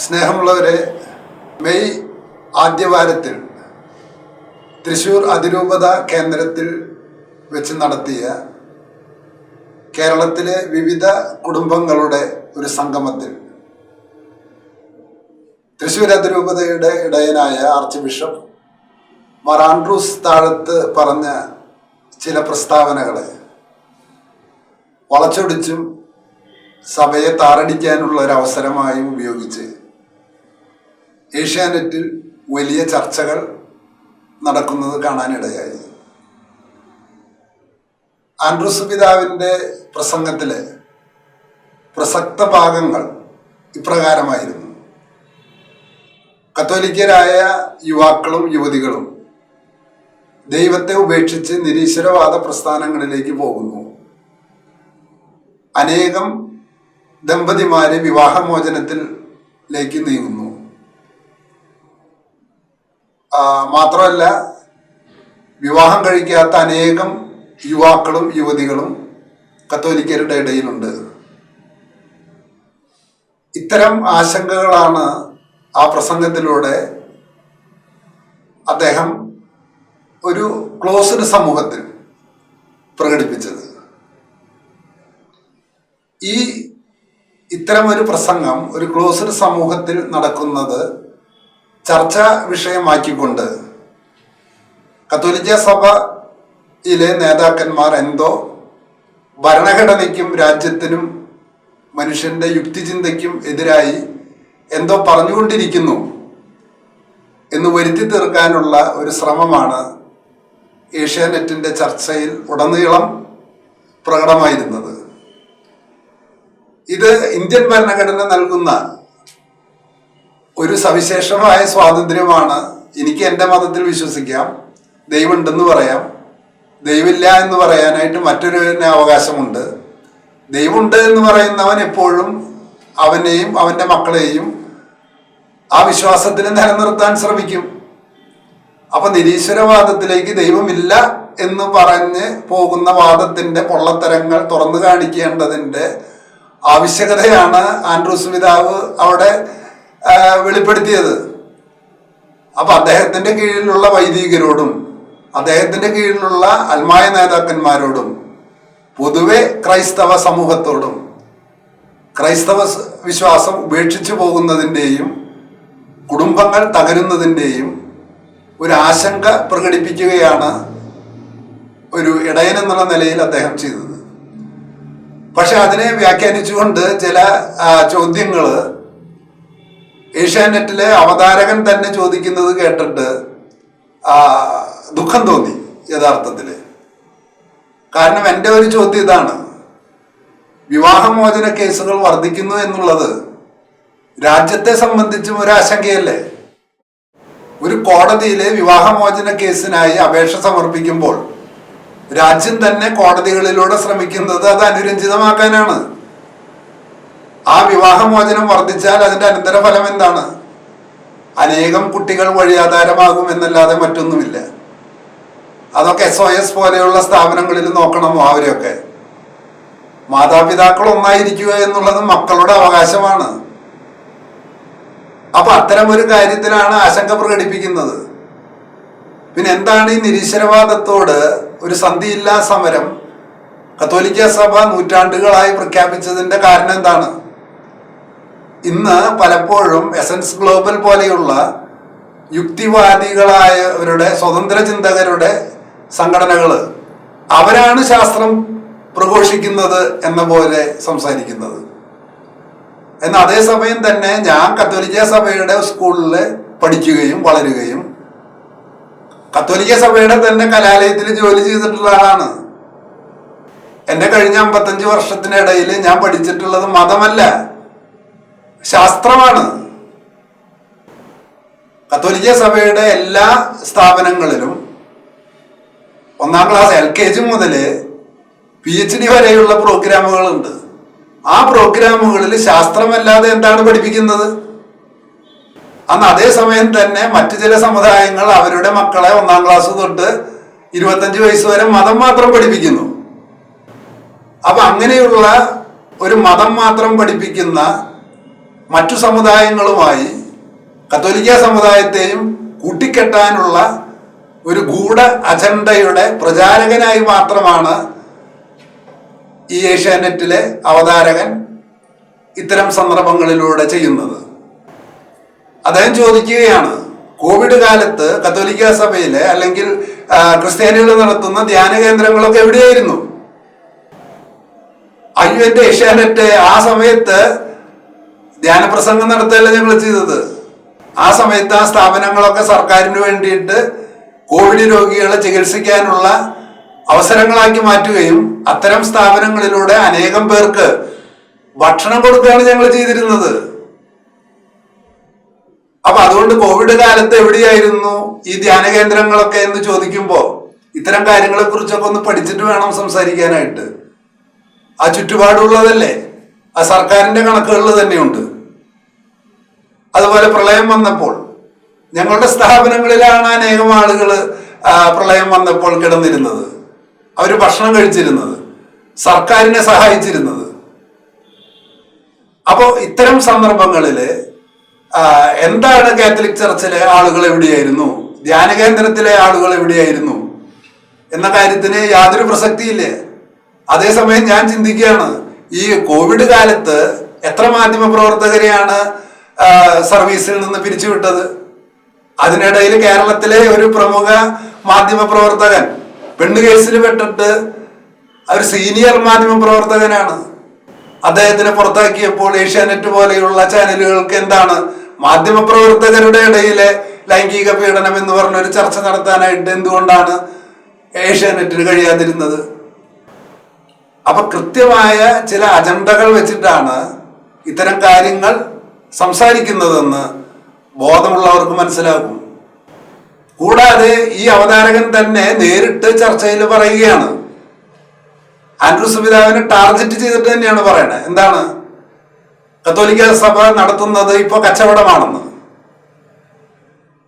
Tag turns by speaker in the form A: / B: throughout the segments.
A: സ്നേഹമുള്ളവരെ മെയ് ആദ്യവാരത്തിൽ തൃശൂർ അതിരൂപത കേന്ദ്രത്തിൽ വെച്ച് നടത്തിയ കേരളത്തിലെ വിവിധ കുടുംബങ്ങളുടെ ഒരു സംഗമത്തിൽ തൃശൂർ അതിരൂപതയുടെ ഇടയനായ archbishop Mar Andrews Thazhath പറഞ്ഞ ചില പ്രസ്താവനകളെ വളച്ചൊടിച്ചും സഭയെ താറടിക്കാനുള്ള ഒരു അവസരമായും ഉപയോഗിച്ച് ഏഷ്യാനെറ്റിൽ വലിയ ചർച്ചകൾ നടക്കുന്നത് കാണാനിടയായി. ആൻഡ്രൂസ് പിതാവിന്റെ പ്രസംഗത്തിലെ പ്രസക്ത ഭാഗങ്ങൾ ഇപ്രകാരമായിരുന്നു. കത്തോലിക്കരായ യുവാക്കളും യുവതികളും ദൈവത്തെ ഉപേക്ഷിച്ച് നിരീശ്വരവാദ പ്രസ്ഥാനങ്ങളിലേക്ക് പോകുന്നു. അനേകം ദമ്പതിമാര് വിവാഹമോചനത്തിലേക്ക് നീങ്ങുന്നു. മാത്രമല്ല വിവാഹം കഴിക്കാത്ത അനേകം യുവാക്കളും യുവതികളും കത്തോലിക്കരുടെ ഇടയിലുണ്ട്. ഇത്തരം ആശങ്കകളാണ് ആ പ്രസംഗത്തിലൂടെ അദ്ദേഹം ഒരു ക്ലോസ്ഡ് സമൂഹത്തിൽ പ്രകടിപ്പിച്ചത്. ഈ ഇത്തരം ഒരു പ്രസംഗം ഒരു ക്ലോസ്ഡ് സമൂഹത്തിൽ നടക്കുന്നത് ചർച്ചാ വിഷയമാക്കിക്കൊണ്ട് കത്തോലിക്ക സഭയിലെ നേതാക്കന്മാർ എന്തോ ഭരണഘടനയ്ക്കും രാജ്യത്തിനും മനുഷ്യന്റെ യുക്തിചിന്തയ്ക്കും എതിരായി എന്തോ പറഞ്ഞുകൊണ്ടിരിക്കുന്നു എന്ന് വരുത്തി തീർക്കാനുള്ള ഒരു ശ്രമമാണ് ഏഷ്യാനെറ്റിന്റെ ചർച്ചയിൽ ഉടനീളം പ്രകടമായിരുന്നത്. ഇത് ഇന്ത്യൻ ഭരണഘടന നൽകുന്ന ഒരു സവിശേഷമായ സ്വാതന്ത്ര്യമാണ് എനിക്ക് എന്റെ മതത്തിൽ വിശ്വസിക്കാം. ദൈവമുണ്ടെന്ന് പറയാം. ദൈവമില്ല എന്ന് പറയാനായിട്ട് മറ്റൊരു അവകാശമുണ്ട്. ദൈവമുണ്ട് എന്ന് പറയുന്നവൻ എപ്പോഴും അവനെയും അവന്റെ മക്കളെയും ആ വിശ്വാസത്തിൽ നിലനിർത്താൻ ശ്രമിക്കും. അപ്പൊ നിരീശ്വരവാദത്തിലേക്ക് ദൈവമില്ല എന്ന് പറഞ്ഞ് പോകുന്ന വാദത്തിന്റെ പൊള്ളത്തരങ്ങൾ തുറന്നു കാണിക്കേണ്ടതിന്റെ ആവശ്യകതയാണ് ആൻഡ്രൂസ് പിതാവ് അവിടെ വെളിപ്പെടുത്തിയത്. അപ്പൊ അദ്ദേഹത്തിന്റെ കീഴിലുള്ള വൈദികരോടും അദ്ദേഹത്തിന്റെ കീഴിലുള്ള അൽമായ നേതാക്കന്മാരോടും പൊതുവെ ക്രൈസ്തവ സമൂഹത്തോടും ക്രൈസ്തവ വിശ്വാസം ഉപേക്ഷിച്ചു പോകുന്നതിന്റെയും കുടുംബങ്ങൾ തകരുന്നതിന്റെയും ഒരു ആശങ്ക പ്രകടിപ്പിക്കുകയാണ് ഒരു ഇടയൻ എന്നുള്ള നിലയിൽ അദ്ദേഹം ചെയ്തത്. പക്ഷെ അതിനെ വ്യാഖ്യാനിച്ചുകൊണ്ട് ചില ചോദ്യങ്ങൾ ഏഷ്യാനെറ്റിലെ അവതാരകൻ തന്നെ ചോദിക്കുന്നത് കേട്ടിട്ട് ദുഃഖം തോന്നി യഥാർത്ഥത്തിൽ കാരണം എന്റെ ഒരു ചോദ്യം ഇതാണ്. വിവാഹമോചന കേസുകൾ വർദ്ധിക്കുന്നു എന്നുള്ളത് രാജ്യത്തെ സംബന്ധിച്ചും ഒരു ആശങ്കയല്ലേ? ഒരു കോടതിയിലെ വിവാഹമോചന കേസിനായി അപേക്ഷ സമർപ്പിക്കുമ്പോൾ രാജ്യം തന്നെ കോടതികളിലൂടെ ശ്രമിക്കുന്നത് അത് അനുരഞ്ജിതമാക്കാനാണ്. ആ വിവാഹമോചനം വർദ്ധിച്ചാൽ അതിന്റെ അനന്തരഫലം എന്താണ്? അനേകം കുട്ടികൾ വഴിയാധാരമാകും എന്നല്ലാതെ മറ്റൊന്നുമില്ല. അതൊക്കെ എസ് ഒ എസ് പോലെയുള്ള സ്ഥാപനങ്ങളിൽ നോക്കണമോ അവരെയൊക്കെ. മാതാപിതാക്കൾ ഒന്നായിരിക്കുക എന്നുള്ളത് മക്കളുടെ അവകാശമാണ്. അപ്പൊ അത്തരം ഒരു കാര്യത്തിലാണ് ആശങ്ക പ്രകടിപ്പിക്കുന്നത്. പിന്നെ എന്താണ് ഈ നിരീശ്വരവാദത്തോട് ഒരു സന്ധിയില്ലാ സമരം? കത്തോലിക്ക സഭ നൂറ്റാണ്ടുകളായി പ്രഖ്യാപിച്ചതിന്റെ കാരണം എന്താണ്? ഇന്ന് പലപ്പോഴും എസൻസ് ഗ്ലോബൽ പോലെയുള്ള യുക്തിവാദികളായവരുടെ സ്വതന്ത്ര ചിന്തകരുടെ സംഘടനകൾ അവരാണ് ശാസ്ത്രം പ്രഘോഷിക്കുന്നത് എന്ന പോലെ സംസാരിക്കുന്നത്. എന്നാൽ അതേസമയം തന്നെ ഞാൻ കത്തോലിക്ക സഭയുടെ സ്കൂളിൽ പഠിക്കുകയും വളരുകയും കത്തോലിക്ക സഭയുടെ തന്നെ കലാലയത്തിൽ ജോലി ചെയ്തിട്ടുള്ള ആളാണ്. എന്റെ കഴിഞ്ഞ അമ്പത്തഞ്ച് വർഷത്തിനിടയിൽ ഞാൻ പഠിച്ചിട്ടുള്ളത് മതമല്ല. ശാസ്ത്രമാണ്. കത്തോലിക്ക സഭയുടെ എല്ലാ സ്ഥാപനങ്ങളിലും ഒന്നാം ക്ലാസ് എൽ കെ ജി മുതൽ പി എച്ച് ഡി വരെയുള്ള പ്രോഗ്രാമുകളുണ്ട്. ആ പ്രോഗ്രാമുകളിൽ ശാസ്ത്രമല്ലാതെ എന്താണ് പഠിപ്പിക്കുന്നത്? അന്ന് അതേസമയം തന്നെ മറ്റു ചില സമുദായങ്ങൾ അവരുടെ മക്കളെ ഒന്നാം ക്ലാസ് തൊട്ട് ഇരുപത്തഞ്ച് വയസ്സ് വരെ മതം മാത്രം പഠിപ്പിക്കുന്നു. അപ്പൊ അങ്ങനെയുള്ള ഒരു മതം മാത്രം പഠിപ്പിക്കുന്ന മറ്റു സമുദായങ്ങളുമായി കത്തോലിക്ക സമുദായത്തെയും കൂട്ടിക്കെട്ടാനുള്ള ഒരു ഗൂഢ അജണ്ടയുടെ പ്രചാരകനായി മാത്രമാണ് ഈ ഏഷ്യാനെറ്റിലെ അവതാരകൻ ഇത്തരം സന്ദർഭങ്ങളിലൂടെ ചെയ്യുന്നത്. അദ്ദേഹം ചോദിക്കുകയാണ് കോവിഡ് കാലത്ത് കത്തോലിക്ക സഭയിലെ അല്ലെങ്കിൽ ക്രിസ്ത്യാനികൾ നടത്തുന്ന ധ്യാന കേന്ദ്രങ്ങളൊക്കെ എവിടെയായിരുന്നു? അയ്യോ എന്റെ ഏഷ്യാനെറ്റ് ആ സമയത്ത് ധ്യാനപ്രസംഗം നടത്തുകയല്ല ഞങ്ങൾ ചെയ്തത്? ആ സമയത്ത് ആ സ്ഥാപനങ്ങളൊക്കെ സർക്കാരിന് വേണ്ടിയിട്ട് കോവിഡ് രോഗികളെ ചികിത്സിക്കാനുള്ള അവസരങ്ങളാക്കി മാറ്റുകയും അത്തരം സ്ഥാപനങ്ങളിലൂടെ അനേകം പേർക്ക് ഭക്ഷണം കൊടുക്കുകയാണ് ഞങ്ങൾ ചെയ്തിരുന്നത്. അപ്പൊ അതുകൊണ്ട് കോവിഡ് കാലത്ത് എവിടെയായിരുന്നു ഈ ധ്യാന കേന്ദ്രങ്ങളൊക്കെ എന്ന് ചോദിക്കുമ്പോൾ ഇത്തരം കാര്യങ്ങളെ കുറിച്ചൊക്കെ ഒന്ന് പഠിച്ചിട്ട് വേണം സംസാരിക്കാനായിട്ട്. ആ ചുറ്റുപാടുള്ളതല്ലേ? ആ സർക്കാരിന്റെ കണക്കുകളിൽ തന്നെയുണ്ട്. അതുപോലെ പ്രളയം വന്നപ്പോൾ ഞങ്ങളുടെ സ്ഥാപനങ്ങളിലാണ് അനേകം ആളുകൾ പ്രളയം വന്നപ്പോൾ കിടന്നിരുന്നത്. അവർ ഭക്ഷണം കഴിച്ചിരുന്നത് സർക്കാരിനെ സഹായിച്ചിരുന്നത്. അപ്പോൾ ഇത്തരം സന്ദർഭങ്ങളിൽ എന്താണ് കാത്തലിക് ചർച്ചിലെ ആളുകൾ എവിടെയായിരുന്നു? ധ്യാന കേന്ദ്രത്തിലെ ആളുകൾ എവിടെയായിരുന്നു? എന്ന കാര്യത്തിന് യാതൊരു പ്രസക്തിയില്ലേ. അതേസമയം ഞാൻ ചിന്തിക്കുകയാണ് ഈ കോവിഡ് കാലത്ത് എത്ര മാധ്യമ പ്രവർത്തകരെയാണ് സർവീസിൽ നിന്ന് പിരിച്ചുവിട്ടത്? അതിനിടയിൽ കേരളത്തിലെ ഒരു പ്രമുഖ മാധ്യമ പ്രവർത്തകൻ പെണ്ണ് കേസിൽ പെട്ടിട്ട് ഒരു സീനിയർ മാധ്യമ പ്രവർത്തകനാണ്. അദ്ദേഹത്തിനെ പുറത്താക്കിയപ്പോൾ ഏഷ്യാനെറ്റ് പോലെയുള്ള ചാനലുകൾക്ക് എന്താണ്? മാധ്യമ പ്രവർത്തകരുടെ ഇടയിലെ ലൈംഗിക പീഡനം എന്ന് പറഞ്ഞ ഒരു ചർച്ച നടത്താനായിട്ട് എന്തുകൊണ്ടാണ് ഏഷ്യാനെറ്റിന് കഴിയാതിരുന്നത്? അപ്പൊ കൃത്യമായ ചില അജണ്ടകൾ വെച്ചിട്ടാണ് ഇത്തരം കാര്യങ്ങൾ സംസാരിക്കുന്നതെന്ന് ബോധമുള്ളവർക്ക് മനസ്സിലാകും. കൂടാതെ ഈ അവതാരകൻ തന്നെ നേരിട്ട് ചർച്ചയിൽ പറയുകയാണ്. ആൻഡ്രു പിതാവിനെ ടാർഗറ്റ് ചെയ്തിട്ട് തന്നെയാണ് പറയുന്നത് എന്താണ്? കത്തോലിക്ക സഭ നടത്തുന്നത് ഇപ്പൊ കച്ചവടമാണെന്ന്.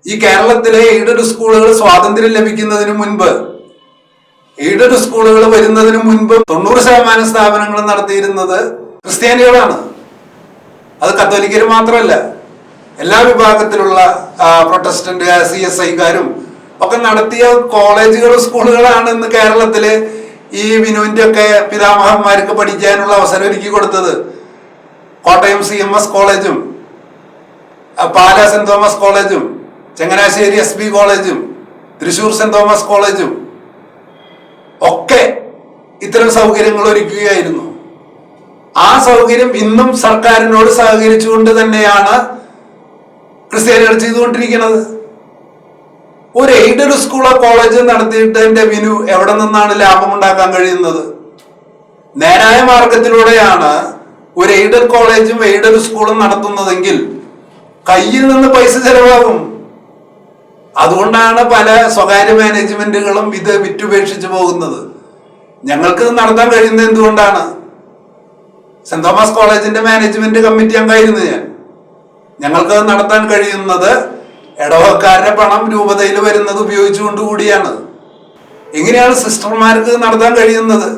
A: ഈ കേരളത്തിലെ എയ്ഡഡ് സ്കൂളുകൾ സ്വാതന്ത്ര്യം ലഭിക്കുന്നതിന് മുൻപ് എയ്ഡഡ് സ്കൂളുകൾ വരുന്നതിന് മുൻപ് തൊണ്ണൂറ് ശതമാനം സ്ഥാപനങ്ങൾ നടത്തിയിരുന്നത് ക്രിസ്ത്യാനികളാണ്. അത് കത്തോലിക്കർ മാത്രമല്ല എല്ലാ വിഭാഗത്തിലുള്ള പ്രൊട്ടസ്റ്റന്റ് സി എസ് ഐക്കാരും ഒക്കെ നടത്തിയ കോളേജുകൾ സ്കൂളുകളാണ് ഇന്ന് കേരളത്തിൽ ഈ വിനുവിന്റെ ഒക്കെ പിതാമഹന്മാർക്ക് പഠിക്കാനുള്ള അവസരം ഒരുക്കി കൊടുത്തത്. കോട്ടയം സി എം എസ് കോളേജും പാല സെന്റ് തോമസ് കോളേജും ചങ്ങനാശ്ശേരി എസ് ബി കോളേജും തൃശൂർ സെന്റ് തോമസ് കോളേജും ഒക്കെ ഇത്തരം സൗകര്യങ്ങൾ ഒരുക്കുകയായിരുന്നു. ആ സൗകര്യം ഇന്നും സർക്കാരിനോട് സഹകരിച്ചുകൊണ്ട് തന്നെയാണ് ക്രിസ്ത്യാനികൾ ചെയ്തുകൊണ്ടിരിക്കുന്നത്. ഒരു എയ്ഡഡ് സ്കൂളോ കോളേജ് നടത്തിയിട്ട് വിനു എവിടെ നിന്നാണ് ലാഭം ഉണ്ടാക്കാൻ കഴിയുന്നത്? നേരായ മാർഗത്തിലൂടെയാണ് ഒരു എയ്ഡഡ് കോളേജും എയ്ഡഡ് സ്കൂളും നടത്തുന്നതെങ്കിൽ കയ്യിൽ നിന്ന് പൈസ ചെലവാകും. അതുകൊണ്ടാണ് പല സ്വകാര്യ മാനേജ്മെന്റുകളും ഇത് വിറ്റുപേക്ഷിച്ചു പോകുന്നത്. ഞങ്ങൾക്ക് നടത്താൻ കഴിയുന്നത് എന്തുകൊണ്ടാണ്? സെന്റ് തോമസ് കോളേജിന്റെ മാനേജ്മെന്റ് കമ്മിറ്റി അംഗമായിരുന്നു ഞാൻ. ഞങ്ങൾക്ക് നടത്താൻ കഴിയുന്നത് ഇടവക്കാരുടെ പണം രൂപതയിൽ വരുന്നത് ഉപയോഗിച്ചുകൊണ്ട് കൂടിയാണ്. എങ്ങനെയാണ് സിസ്റ്റർമാർക്ക് നടത്താൻ കഴിയുന്നത്.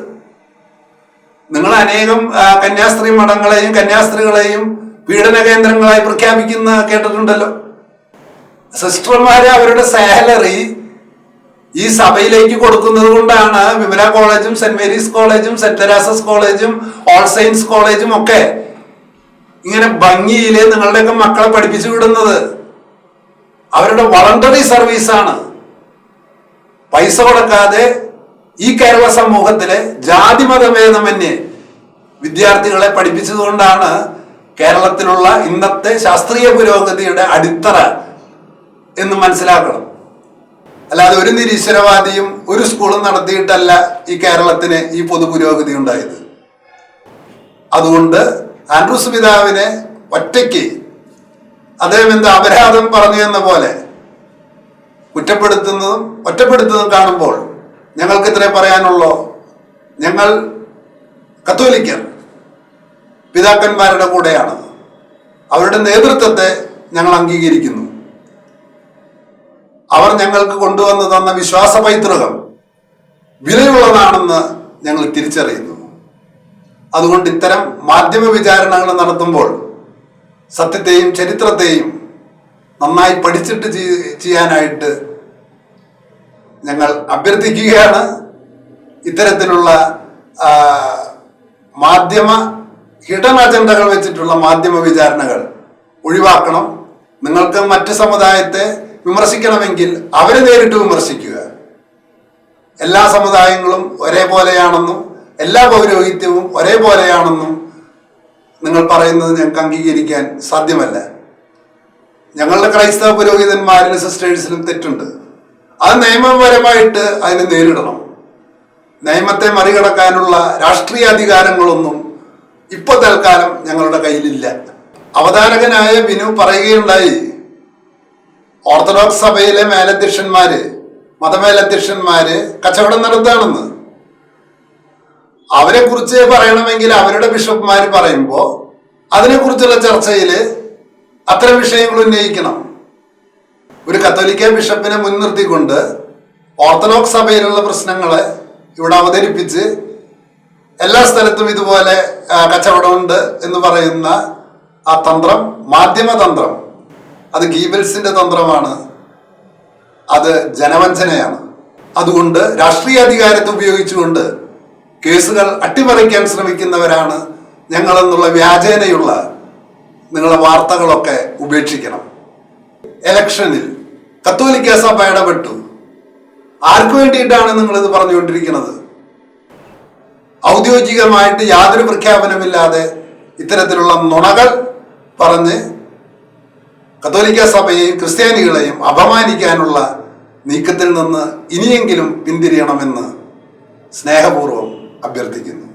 A: നിങ്ങൾ അനേകം കന്യാസ്ത്രീ മഠങ്ങളെയും കന്യാസ്ത്രീകളെയും പീഡന കേന്ദ്രങ്ങളായി പ്രഖ്യാപിക്കുന്ന കേട്ടിട്ടുണ്ടല്ലോ. സിസ്റ്റർമാര് അവരുടെ സാലറി ഈ സഭയിലേക്ക് കൊടുക്കുന്നത് കൊണ്ടാണ് വിമല കോളേജും സെന്റ് മേരീസ് കോളേജും സെന്റ് തെരാസസ് കോളേജും ഓൾ സയൻസ് കോളേജും ഒക്കെ ഇങ്ങനെ ഭംഗിയിൽ നിങ്ങളുടെയൊക്കെ മക്കളെ പഠിപ്പിച്ചു വിടുന്നത്. അവരുടെ വളണ്ടറി സർവീസാണ് പൈസ കൊടുക്കാതെ ഈ കേരള സമൂഹത്തിലെ ജാതി മതഭേദമന്യേ വിദ്യാർത്ഥികളെ പഠിപ്പിച്ചതുകൊണ്ടാണ് കേരളത്തിലുള്ള ഇന്നത്തെ ശാസ്ത്രീയ പുരോഗതിയുടെ അടിത്തറ എന്ന് മനസ്സിലാക്കണം. അല്ലാതെ ഒരു നിരീശ്വരവാദിയും ഒരു സ്കൂളും നടത്തിയിട്ടല്ല ഈ കേരളത്തിന് ഈ പൊതു പുരോഗതി ഉണ്ടായത്. അതുകൊണ്ട് ആൻഡ്രൂസ് പിതാവിനെ ഒറ്റയ്ക്ക് അദ്ദേഹം എന്ത് അപരാധം പറഞ്ഞു എന്ന പോലെ കുറ്റപ്പെടുത്തുന്നതും ഒറ്റപ്പെടുത്തുന്നതും കാണുമ്പോൾ ഞങ്ങൾക്ക് ഇത്രേ പറയാനുള്ളൂ. ഞങ്ങൾ കത്തോലിക്കർ പിതാക്കന്മാരുടെ കൂടെയാണ്. അവരുടെ നേതൃത്വത്തെ ഞങ്ങൾ അംഗീകരിക്കുന്നു. അവർ ഞങ്ങൾക്ക് കൊണ്ടുവന്നു തന്ന വിശ്വാസ പൈതൃകം വിലയുള്ളതാണെന്ന് ഞങ്ങൾ തിരിച്ചറിയുന്നു. അതുകൊണ്ട് ഇത്തരം മാധ്യമ വിചാരണകൾ നടത്തുമ്പോൾ സത്യത്തെയും ചരിത്രത്തെയും നന്നായി പഠിച്ചിട്ട് ചെയ്- ചെയ്യാനായിട്ട് ഞങ്ങൾ അഭ്യർത്ഥിക്കുകയാണ്. ഇത്തരത്തിലുള്ള മാധ്യമ ഹിഡൻ അജണ്ടകൾ വെച്ചിട്ടുള്ള മാധ്യമ വിചാരണകൾ ഒഴിവാക്കണം. നിങ്ങൾക്ക് മറ്റ് സമുദായത്തെ വിമർശിക്കണമെങ്കിൽ അവരെ നേരിട്ട് വിമർശിക്കുക. എല്ലാ സമുദായങ്ങളും ഒരേപോലെയാണെന്നും എല്ലാ പൗരോഹിത്യവും ഒരേപോലെയാണെന്നും നിങ്ങൾ പറയുന്നത് ഞങ്ങൾക്ക് അംഗീകരിക്കാൻ സാധ്യമല്ല. ഞങ്ങളുടെ ക്രൈസ്തവ പുരോഹിതന്മാരിലും സിസ്റ്റേഴ്സിലും തെറ്റുണ്ട്. അത് നിയമപരമായിട്ട് അതിനെ നേരിടണം. നിയമത്തെ മറികടക്കാനുള്ള രാഷ്ട്രീയ അധികാരങ്ങളൊന്നും ഇപ്പോൾ തൽക്കാലം ഞങ്ങളുടെ കയ്യിലില്ല. അവതാരകനായ ബിനു പറയുകയുണ്ടായി ഓർത്തഡോക്സ് സഭയിലെ മേലധ്യക്ഷന്മാര് മതമേലധ്യക്ഷന്മാര് കച്ചവടം നടത്താണെന്ന് അവരെ കുറിച്ച് പറയണമെങ്കിൽ അവരുടെ ബിഷപ്പ്മാര് പറയുമ്പോ അതിനെക്കുറിച്ചുള്ള ചർച്ചയിൽ അത്തരം വിഷയങ്ങൾ ഉന്നയിക്കണം. ഒരു കത്തോലിക്ക ബിഷപ്പിനെ മുൻനിർത്തിക്കൊണ്ട് ഓർത്തഡോക്സ് സഭയിലുള്ള പ്രശ്നങ്ങളെ ഇവിടെ അവതരിപ്പിച്ച് എല്ലാ സ്ഥലത്തും ഇതുപോലെ കച്ചവടമുണ്ട് എന്ന് പറയുന്ന ആ തന്ത്രം മാധ്യമ തന്ത്രം അത് ഗീബൽസിന്റെ തന്ത്രമാണ്. അത് ജനവഞ്ചനയാണ്. അതുകൊണ്ട് രാഷ്ട്രീയ അധികാരത്തെ ഉപയോഗിച്ചുകൊണ്ട് കേസുകൾ അട്ടിമറിക്കാൻ ശ്രമിക്കുന്നവരാണ് ഞങ്ങളെന്നുള്ള വ്യാജേനയുള്ള നിങ്ങളെ വാർത്തകളൊക്കെ ഉപേക്ഷിക്കണം. എലക്ഷനിൽ കത്തോലിക്ക സഭ ഇടപെട്ടു. ആർക്കു വേണ്ടിയിട്ടാണ് നിങ്ങളിത് പറഞ്ഞുകൊണ്ടിരിക്കുന്നത്? ഔദ്യോഗികമായിട്ട് യാതൊരു പ്രഖ്യാപനമില്ലാതെ ഇത്തരത്തിലുള്ള നുണകൾ പറഞ്ഞ് കത്തോലിക്ക സഭയെയും ക്രിസ്ത്യാനികളെയും അപമാനിക്കാനുള്ള നീക്കത്തിൽ നിന്ന് ഇനിയെങ്കിലും പിന്തിരിയണമെന്ന് സ്നേഹപൂർവം അഭ്യർത്ഥിക്കുന്നു.